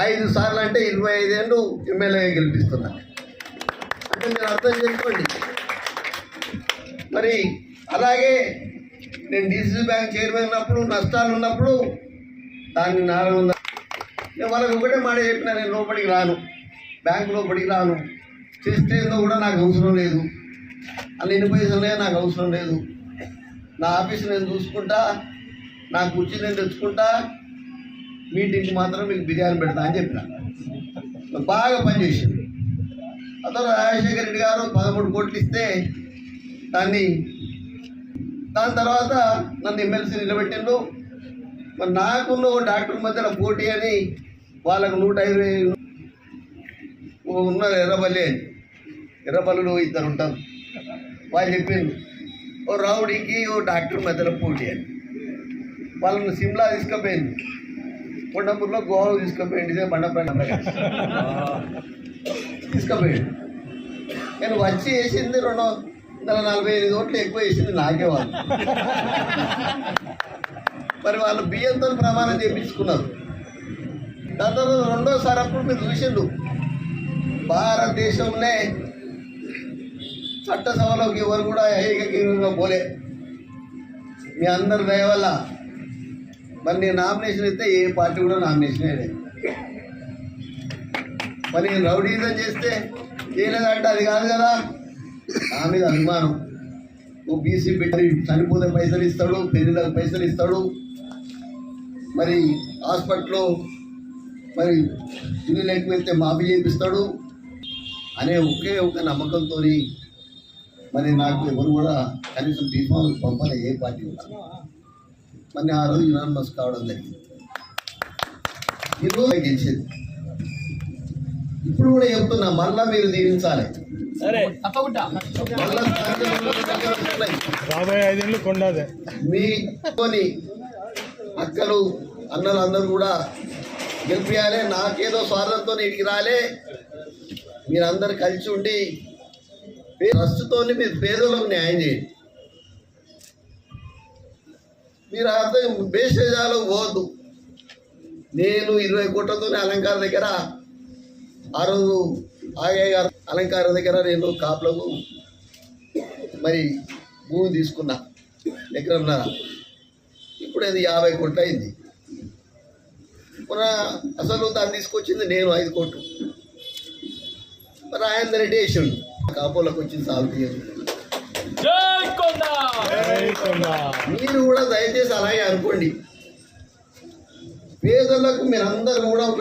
ఐదు సార్లు అంటే ఇరవై ఐదేళ్ళు ఎమ్మెల్యే గెలిపిస్తున్నా. అంటే మీరు అర్థం చేసుకోండి. మరి అలాగే నేను డీసీసీ బ్యాంక్ చైర్మన్ ఉన్నప్పుడు నష్టాలు ఉన్నప్పుడు దాన్ని నాలుగు వందల నేను వాళ్ళకి ఒకటే మాట చెప్పిన నేను లోపలికి రాను. బ్యాంకు లోపలికి రాను. చేస్తేందో కూడా నాకు అవసరం లేదు. అన్ని ఎన్ని పైసలే నాకు అవసరం లేదు. నా ఆఫీస్ నేను చూసుకుంటా నా కుర్చీ నేను తెచ్చుకుంటా మీటింగ్కి మాత్రం మీకు బిర్యానీ పెడతా అని చెప్పిన. బాగా పనిచేసింది తర్వాత రాజశేఖర రెడ్డి గారు పదమూడు కోట్లు ఇస్తే దాన్ని దాని తర్వాత నన్ను ఎమ్మెల్సీ నిలబెట్టిండు. మరి నాకున్న ఓ డాక్టర్ మధ్యలో పోటీ అని వాళ్ళకు నూట ఇరవై ఉన్నారు ఎర్రబల్లి అని. ఎర్రబల్లిలో ఇద్దరు ఉంటారు. వాళ్ళు చెప్పిండు ఓ రౌడీకి ఓ డాక్టర్ మధ్యలో పోటీ అని. వాళ్ళని సిమ్లా తీసుకుపోయింది కొండపూర్లో గోవా తీసుకుపోయింది ఇదే బండపైన నేను వచ్చి వేసింది రెండు వందల నలభై ఐదు ఓట్లు ఎక్కువ వేసింది నాకే వాళ్ళు. మరి వాళ్ళు బియ్యంతో ప్రమాణం చేయించుకున్నారు దాని తర్వాత రెండోసారి అప్పుడు మీరు చూసిండు భారతదేశంలో చట్టసభలోకి ఎవరు కూడా ఏకగ్రీవంగా పోలే. మీ అందరి దయ వల్ల మరి నేను నామినేషన్ ఇస్తే ఏ పార్టీ కూడా నామినేషన్ వేయలేదు మరి నేను రౌడీజం చేస్తే చేయలేదంటే అది కాదు కదా. నా మీద అభిమానం ఓ బీసీ బిడ్డ చనిపోతే పైసలు ఇస్తాడు పెళ్ళిళ్ళకి పైసలు ఇస్తాడు. మరి హాస్పిటల్లో మరి ఇల్లు లేకపోతే మాఫీ చేపిస్తాడు అనే ఒకే ఒక నమ్మకంతో మరి నాకు ఎవరు కూడా కనీసం బీఫామ్ పంపలే ఏ పార్టీ కూడా. మరి ఆ రోజు యునానిమస్ కావడం జరిగింది. ఈరోజు గెలిచేది ఇప్పుడు కూడా చెప్తున్నా మళ్ళా మీరు దీవించాలి. రాబోయే ఐదేళ్ళు కొండదే. మీ కొని అక్కలు అన్నలు అందరూ కూడా గెలిపియాలి నాకేదో స్వార్థంతో ఇంటికి రాలే. మీరందరు కలిసి ఉండి ట్రస్ట్తో మీరు పేదలకు న్యాయం చేయండి. మీరు అర్థం భేషజాలు పోవద్దు. నేను ఇరవై కోట్లతోనే అలంకార దగ్గర ఆ రోజు ఆగయ్య గారు అలంకార దగ్గర నేను కాపులకు మరి భూమి తీసుకున్నా. ఎకరన్నర ఇప్పుడు అది యాభై కోట్లు అయింది. మన అసలు దాన్ని తీసుకొచ్చింది నేను ఐదు కోట్లు. మరి ఆయన రెడ్డి వేసిండు కాపోలకు వచ్చింది సాల్వ్ తీయదు. మీరు కూడా దయచేసి అలాగే అనుకోండి. పేదలకు మీరందరూ కూడా ఒక